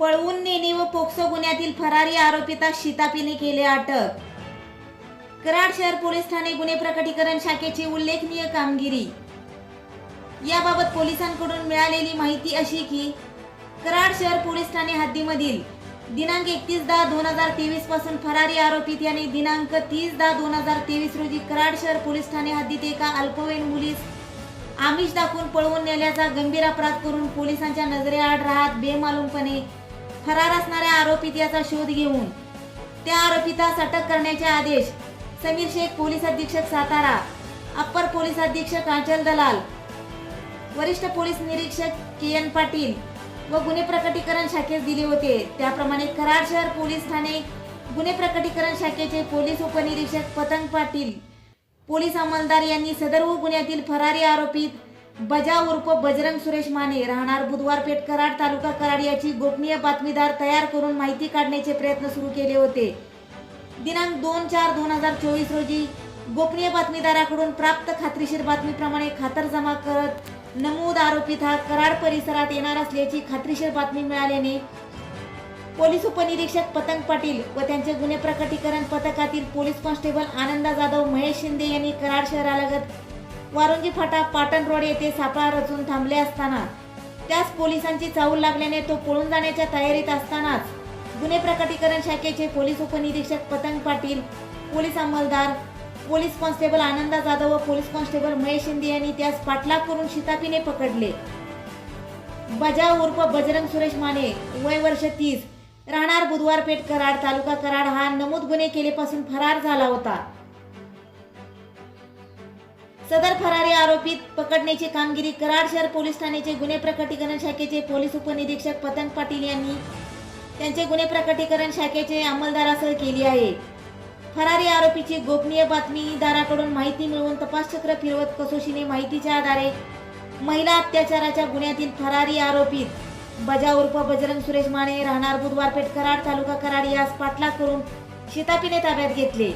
पळवून नेणे व पोक्सो गुन्ह्यातील फरारी आरोपिता शितापीने केले अटक. कराड शहर पोलीस ठाणे गुन्हे प्रकटीकरण शाखेची उल्लेखनीय कामगिरी. याबाबत पोलिसांकडून मिळालेली माहिती अशी की कराड शहर पोलीस ठाणे हद्दीमधील दिनांक एकतीस दहा दोन हजार तेवीसपासून फरारी आरोपित याने दिनांक तीस दहा दोन हजार तेवीस रोजी कराड शहर पोलीस ठाणे हद्दीत एका अल्पवयीन मुलीस आमिष दाखवून पळवून नेल्याचा गंभीर अपराध करून पोलिसांच्या नजरेआड राहत बेमालूमपणे फरार असणाऱ्या आरोपित याचा शोध घेऊन त्या आरोपितास अटक करण्याचे आदेश समीर शेख पोलीस अधीक्षक सातारा अप्पर पोलीस अधीक्षक आंचल दलाल वरिष्ठ पोलीस निरीक्षक के एन पाटील व गुन्हे प्रकटीकरण शाखेस दिले होते. त्याप्रमाणे कराड शहर पोलीस ठाणे गुन्हे प्रकटीकरण शाखेचे पोलीस उपनिरीक्षक पतंग पाटील पोलीस अंमलदार यांनी सदर गुन्ह्यातील फरारी आरोपीत बजा उर्फ बजरंग सुरेश माने राहणार बुधवारपेठ कराड तालुका कराड याची गोपनीय बातमीदार तयार करून माहिती काढण्याचे प्रयत्न सुरू केले होते. दिनांक दोन चार दोन हजार चोवीस रोजी गोपनीय बातमीदाराकडून प्राप्त खात्रीशीर बातमीप्रमाणे खातरजमा करत नमूद आरोपित हा कराड परिसरात येणार असल्याची खात्रीशीर बातमी मिळाल्याने पोलीस उपनिरीक्षक पतंग पाटील व त्यांचे गुन्हे प्रकटीकरण पथकातील पोलीस कॉन्स्टेबल आनंदा जाधव महेश शिंदे यांनी कराड शहरालगत वारुंजी फाटा पाटण रोड येथे सापळा रचून थांबले असताना त्यास पोलिसांची चाहूल लागल्याने तो पळून जाण्याच्या तयारीत असतानाच गुन्हे प्रकटीकरण शाखेचे पोलीस उपनिरीक्षक पतंग पाटील पोलीस अंमलदार पोलीस कॉन्स्टेबल आनंदा जाधव व पोलीस कॉन्स्टेबल महेश शिंदे यांनी त्यास पाठलाग करून शितापीने पकडले. बजा उर्फ बजरंग सुरेश माने वय वर्ष तीस राहणार बुधवार पेठ कराड तालुका कराड हा नमूद गुन्हे केलेपासून फरार झाला होता. सदर फरारी आरोपीत पकडण्याची कामगिरी कराड शहर पोलीस ठाण्याचे गुन्हे प्रकटीकरण शाखेचे पोलीस उपनिरीक्षक पतंग पाटील यांनी त्यांचे गुन्हे प्रकटीकरण शाखेचे अंमलदारासह केली आहे. फरारी आरोपीची गोपनीय बातमीदाराकडून माहिती मिळवून तपासचक्र फिरवत कसोशीने माहितीच्या आधारे महिला अत्याचाराच्या गुन्ह्यातील फरारी आरोपीत बजा उर्फ बजरंग सुरेश माने राहणार बुधवारपेठ कराड तालुका कराड यास पाठलाग करून शितापीने ताब्यात घेतले.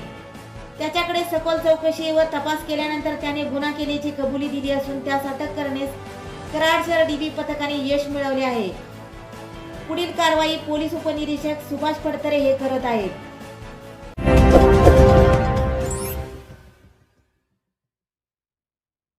त्याच्याकडे सखोल चौकशी व तपास केल्यानंतर त्याने गुन्हा केल्याची कबुली दिली असून त्यास अटक करण्यास कराड शहर डीबी पथकाने यश मिळवले आहे. पुढील कारवाई पोलीस उपनिरीक्षक सुभाष फडतरे हे करत आहेत.